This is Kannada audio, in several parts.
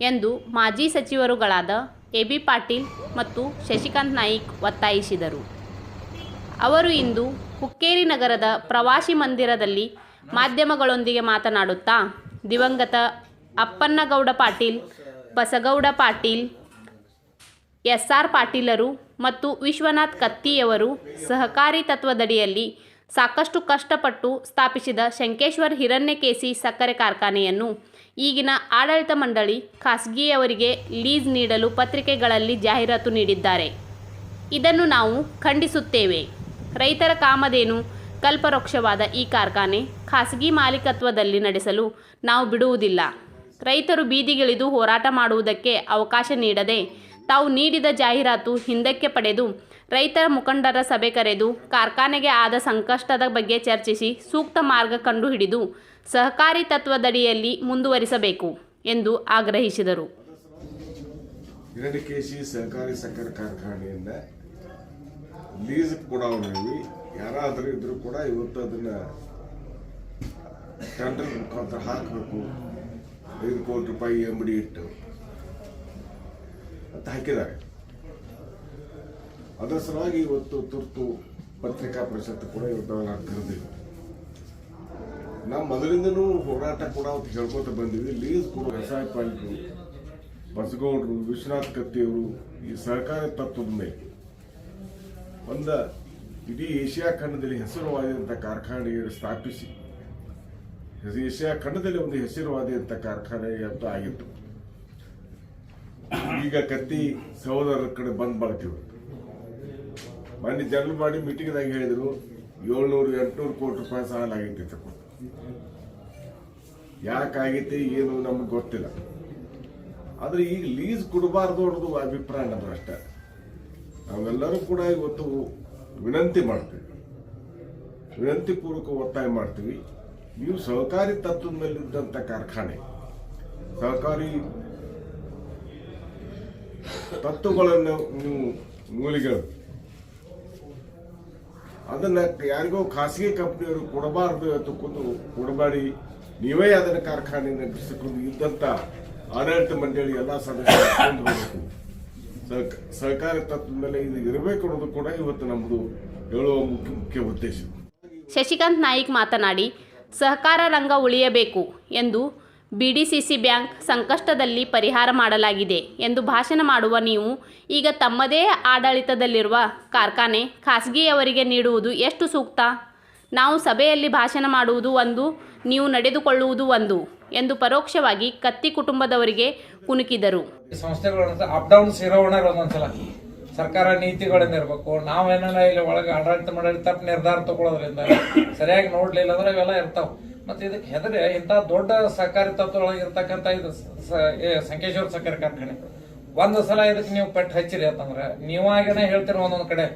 ಎಂದು ಮಾಜಿ ಸಚಿವರುಗಳಾದ ಎ ಬಿ ಪಾಟೀಲ್ ಮತ್ತು ಶಶಿಕಾಂತ್ ನಾಯಿಕ್ ಒತ್ತಾಯಿಸಿದರು. ಅವರು ಇಂದು ಹುಕ್ಕೇರಿ ನಗರದ ಪ್ರವಾಸಿ ಮಂದಿರದಲ್ಲಿ ಮಾಧ್ಯಮಗಳೊಂದಿಗೆ ಮಾತನಾಡುತ್ತಾ, ದಿವಂಗತ ಅಪ್ಪನ್ನಗೌಡ ಪಾಟೀಲ್, ಬಸಗೌಡ ಪಾಟೀಲ್, ಎಸ್ ಆರ್ ಪಾಟೀಲರು ಮತ್ತು ವಿಶ್ವನಾಥ್ ಕತ್ತಿಯವರು ಸಹಕಾರಿ ತತ್ವದಡಿಯಲ್ಲಿ ಸಾಕಷ್ಟು ಕಷ್ಟಪಟ್ಟು ಸ್ಥಾಪಿಸಿದ ಶಂಕೇಶ್ವರ್ ಹಿರಣ್ಯಕೇಸಿ ಸಕ್ಕರೆ ಕಾರ್ಖಾನೆಯನ್ನು ಈಗಿನ ಆಡಳಿತ ಮಂಡಳಿ ಖಾಸಗಿಯವರಿಗೆ ಲೀಸ್ ನೀಡಲು ಪತ್ರಿಕೆಗಳಲ್ಲಿ ಜಾಹೀರಾತು ನೀಡಿದ್ದಾರೆ. ಇದನ್ನು ನಾವು ಖಂಡಿಸುತ್ತೇವೆ. ರೈತರ ಕಾಮಧೇನು ಕಲ್ಪವೃಕ್ಷವಾದ ಈ ಕಾರ್ಖಾನೆ ಖಾಸಗಿ ಮಾಲೀಕತ್ವದಲ್ಲಿ ನಡೆಸಲು ನಾವು ಬಿಡುವುದಿಲ್ಲ. ರೈತರು ಬೀದಿಗಿಳಿದು ಹೋರಾಟ ಮಾಡುವುದಕ್ಕೆ ಅವಕಾಶ ನೀಡದೆ ತಾವು ನೀಡಿದ ಜಾಹೀರಾತು ಹಿಂದಕ್ಕೆ ಪಡೆದು ರೈತರ ಮುಖಂಡರ ಸಭೆ ಕರೆದು ಕಾರ್ಖಾನೆಗೆ ಆದ ಸಂಕಷ್ಟದ ಬಗ್ಗೆ ಚರ್ಚಿಸಿ ಸೂಕ್ತ ಮಾರ್ಗ ಕಂಡುಹಿಡಿದು ಸಹಕಾರಿ ತತ್ವದಡಿಯಲ್ಲಿ ಮುಂದುವರಿಸಬೇಕು ಎಂದು ಆಗ್ರಹಿಸಿದರು. ಹಿರಣ್ಯಕೇಶಿ ಸಹಕಾರಿ ಸಕ್ಕರೆ ಕಾರ್ಖಾನೆಯಿಂದ ಲೀಸ್ ಕೊಡೋದ್ರಲ್ಲಿ ಯಾರಾದರೂ ಇದ್ರೂ ಕೂಡ ಇವತ್ತು ಅದನ್ನ ಟೆಂಡರ್ ಮುಖಾಂತರ ಹಾಕಬೇಕು. ಐದು ಕೋಟಿ ರೂಪಾಯಿ ಎಂಬಡಿ ಇಟ್ಟು. ಅಂತ ಹಾಕಿದ್ದಾರೆ. ಅದರ ಸಲುವಾಗಿ ಇವತ್ತು ತುರ್ತು ಪತ್ರಿಕಾ ಪರಿಷತ್ತು ಕೂಡ ಇವತ್ತು ನಾನು ಕರೆದಿಲ್ಲ ನಾವು ಮೊದಲಿಂದನೂ ಹೋರಾಟ ಕೂಡ ಅವತ್ತು ಹೇಳ್ಕೊತ ಬಂದಿವಿ ಲೀಸ್ ಕೂಡ ವ್ಯವಸಾಯ ಪಾಯಿಂಟ್ ಬಸಗೌಡರು, ವಿಶ್ವನಾಥ್ ಕತ್ತಿಯವರು ಈ ಸಹಕಾರಿ ತತ್ವದ ಮೇಲೆ. ಒಂದ ಇಡೀ ಏಷ್ಯಾ ಖಂಡದಲ್ಲಿ ಹೆಸರುವಾದಂಥ ಕಾರ್ಖಾನೆ ಸ್ಥಾಪಿಸಿ ಏಷ್ಯಾ ಖಂಡದಲ್ಲಿ ಒಂದು ಹೆಸರುವಾದಂಥ ಕಾರ್ಖಾನೆ ಅಂತ ಆಗಿತ್ತು. ಈಗ ಕತ್ತಿ ಸಹೋದರರ ಕಡೆ ಬಂದ್ ಮಾಡ್ತೀವಿ. ಮೊನ್ನೆ ಜನರಲ್ ಮಾಡಿ ಮೀಟಿಂಗ್ದಾಗ ಹೇಳಿದ್ರು, ಏಳ್ನೂರು, ಎಂಟ್ನೂರು ಕೋಟಿ ರೂಪಾಯಿ ಸಾಲ ಆಗೈತಿ ತಗೊಂಡು ಯಾಕಾಗೈತಿ ಏನು ನಮ್ಗೆ ಗೊತ್ತಿಲ್ಲ. ಆದ್ರೆ ಈಗ ಲೀಸ್ ಕೊಡಬಾರ್ದು ಅನ್ನೋದು ಅಭಿಪ್ರಾಯ ನಮ್ದು ಅಷ್ಟೇ. ನಾವೆಲ್ಲರೂ ಕೂಡ ಇವತ್ತು ವಿನಂತಿ ಮಾಡ್ತೀವಿ. ವಿನಂತಿ ಪೂರ್ವಕ ಒತ್ತಾಯ ಮಾಡ್ತೀವಿ. ನೀವು ಸಹಕಾರಿ ತತ್ವದ ಮೇಲಿದ್ದಂಥ ಕಾರ್ಖಾನೆ, ಸಹಕಾರಿ ತತ್ವಗಳನ್ನು ಮೂಲಿಗಳು ಅದನ್ನು ಯಾರಿಗೋ ಖಾಸಗಿ ಕಂಪ್ನಿಯವರು ಕೊಡಬಾರದು ಅಂತ ಕೊಡಬಾಡಿ. ನೀವೇ ಅದರ ಕಾರ್ಖಾನೆ ನಡೆಸಿಕೊಂಡು ಇದ್ದಂತ ಆಡಳಿತ ಮಂಡಳಿ ಎಲ್ಲ ಸದಸ್ಯರು ಸಹಕಾರಿ ತತ್ವದ ಮೇಲೆ ಇದು ಇರಬೇಕು ಅನ್ನೋದು ಕೂಡ ಇವತ್ತು ನಮ್ಮದು ಹೇಳುವ ಮುಖ್ಯ ಮುಖ್ಯ ಉದ್ದೇಶ. ಶಶಿಕಾಂತ್ ನಾಯಿಕ್ ಮಾತನಾಡಿ, ಸಹಕಾರ ರಂಗ ಉಳಿಯಬೇಕು ಎಂದು ಬಿಡಿಸಿಸಿ ಬ್ಯಾಂಕ್ ಸಂಕಷ್ಟದಲ್ಲಿ ಪರಿಹಾರ ಮಾಡಲಾಗಿದೆ ಎಂದು ಭಾಷಣ ಮಾಡುವ ನೀವು ಈಗ ತಮ್ಮದೇ ಆಡಳಿತದಲ್ಲಿರುವ ಕಾರ್ಖಾನೆ ಖಾಸಗಿಯವರಿಗೆ ನೀಡುವುದು ಎಷ್ಟು ಸೂಕ್ತ? ನಾವು ಸಭೆಯಲ್ಲಿ ಭಾಷಣ ಮಾಡುವುದು ಒಂದು, ನೀವು ನಡೆದುಕೊಳ್ಳುವುದು ಒಂದು ಎಂದು ಪರೋಕ್ಷವಾಗಿ ಕತ್ತಿ ಕುಟುಂಬದವರಿಗೆ ಕುಣುಕಿದರು. ಸಂಸ್ಥೆಗಳು ಅಪ್ ಡೌನ್ ಒಂದೊಂದ್ಸಲ ಸರ್ಕಾರ ಇಲ್ಲಿ ಒಳಗೆ ಆಡಳಿತ ಮಾಡಿ ತಪ್ಪು ನಿರ್ಧಾರ ತಗೊಳ್ಳೋದ್ರಿಂದ ಸರಿಯಾಗಿ ನೋಡ್ಲಿಲ್ಲ ಅಂದ್ರೆ ಇವೆಲ್ಲ ಇರ್ತಾವ. ಮತ್ತೆ ಇದಕ್ಕೆ ಹೆದರಿ ಇಂಥ ದೊಡ್ಡ ಸಹಕಾರಿ ತತ್ವದೊಳಗೆ ಇರ್ತಕ್ಕಂಥ ಇದು ಸಂಕೇಶ್ವರ ಸಕ್ಕರೆ ಕಾರ್ಖಾನೆ ಒಂದು ಸಲ ಇದಕ್ಕೆ ನೀವು ಪೆಟ್ಟು ಹಚ್ಚಿರಿ ಅಂತಂದ್ರೆ ನೀವಾಗೇನೆ ಹೇಳ್ತೀರಿ ಒಂದೊಂದು ಕಡೆ,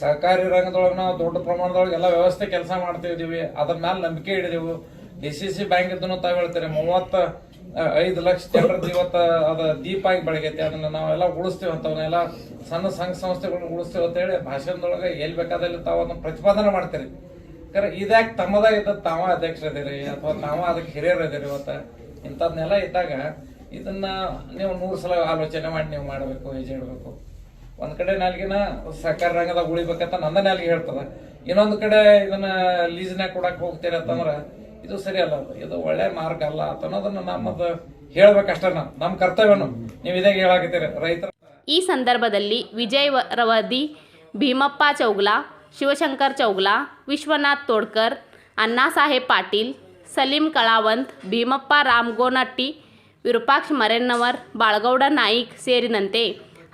ಸಹಕಾರಿ ರಂಗದೊಳಗೆ ನಾವು ದೊಡ್ಡ ಪ್ರಮಾಣದೊಳಗೆ ಎಲ್ಲ ವ್ಯವಸ್ಥೆ ಕೆಲಸ ಮಾಡ್ತಿದೀವಿ ಅದ್ರ ಮೇಲೆ ನಂಬಿಕೆ ಇಡಿದೆವು ಡಿ ಸಿ ಸಿ ಬ್ಯಾಂಕ್ ಇದನ್ನು ತಾವು ಹೇಳ್ತೀರಿ, ಮೂವತ್ತ ಐದು ಲಕ್ಷ ಜನರದ್ದು ಇವತ್ತು ಅದ ದೀಪ ಆಗಿ ಬೆಳಗೈತಿ, ಅದನ್ನ ನಾವೆಲ್ಲ ಉಳಿಸ್ತೀವಿ ಅಂತವನ್ನೆಲ್ಲ ಸಣ್ಣ ಸಂಘ ಸಂಸ್ಥೆಗಳನ್ನ ಉಳಿಸ್ತೀವಿ ಅಂತ ಹೇಳಿ ಭಾಷಣದೊಳಗೆ ಎಲ್ಲಿ ಬೇಕಾದಲ್ಲಿ ತಾವು ಅದನ್ನ ಪ್ರತಿಪಾದನೆ ಮಾಡ್ತೀರಿ. ಕರೆ ಇದ್ಯಾಕೆ ತಮ್ಮದಾಗ ಇದ್ದ ತಾವ ಅಧ್ಯಕ್ಷರದಿರಿ ಅಥವಾ ತಾವ ಅದಕ್ಕೆ ಹಿರಿಯರದಿರಿ ಇವತ್ತು? ಇಂಥದ್ನೆಲ್ಲ ಇದ್ದಾಗ ಇದನ್ನ ನೀವು ನೂರು ಸಲ ಆಲೋಚನೆ ಮಾಡಿ ನೀವು ಮಾಡಬೇಕು, ಹೆಜ್ಜೆ ಇಡಬೇಕು. ಒಂದ್ ಕಡೆ ನಾಲ್ಗಿನ ಸರ್ಕಾರ ರಂಗದಾಗ ಉಳಿಬೇಕಂತ ನಂದ ನಾಲ್ಗೆ ಹೇಳ್ತದ. ಇನ್ನೊಂದ್ ಕಡೆ ಇದನ್ನ ಲೀಸ್ನ್ಯಾಗ ಕೊಡಕ್ ಹೋಗ್ತೀರಿ ಅಂತಂದ್ರ ಇದು ಸರಿ ಅಲ್ಲ. ಇದು ಒಳ್ಳೆ ಮಾರ್ಗ ಅಲ್ಲ ಅಂತ ಅನ್ನೋದನ್ನ ನಮ್ಮದು ಹೇಳ್ಬೇಕಷ್ಟೇ ನಾವು ನಮ್ಮ ಕರ್ತವ್ಯನು. ನೀವು ಇದಾಗ ಹೇಳಾಕತ್ತೀರಿ. ರೈತರ ಈ ಸಂದರ್ಭದಲ್ಲಿ ವಿಜಯ್ ರವದಿ ಭೀಮಪ್ಪ ಚೌಗ್ಲಾ ಶಿವಶಂಕರ್ ಚೌಗ್ಲಾ ವಿಶ್ವನಾಥ್ ತೋಡ್ಕರ್ ಅಣ್ಣಾಸಾಹೇಬ್ ಪಾಟೀಲ್ ಸಲೀಂ ಕಳಾವಂತ್ ಭೀಮಪ್ಪ ರಾಮಗೋನಟ್ಟಿ ವಿರೂಪಾಕ್ಷ ಮರೆನ್ನವರ್ ಬಾಳಗೌಡ ನಾಯಿಕ್ ಸೇರಿದಂತೆ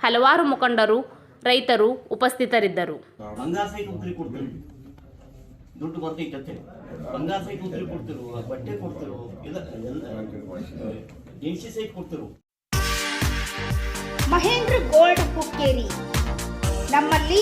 ಹಲವಾರು ಮುಖಂಡರು ರೈತರು ಉಪಸ್ಥಿತರಿದ್ದರು. ದುಡ್ಡು ಬರ್ತೈತೆ ಬಂಗಾರ ಸೈಟ್ ಉತ್ರಿ ಕೊಡ್ತಿರು ಬಟ್ಟೆ ಕೊಡ್ತಿರು ಜೆನ್ಸಿ ಸಹಿತ ಕೊಡ್ತಿರು. ಮಹೇಂದ್ರ ಗೋಲ್ಡ್ ಹುಕ್ಕೇರಿ ನಮ್ಮಲ್ಲಿ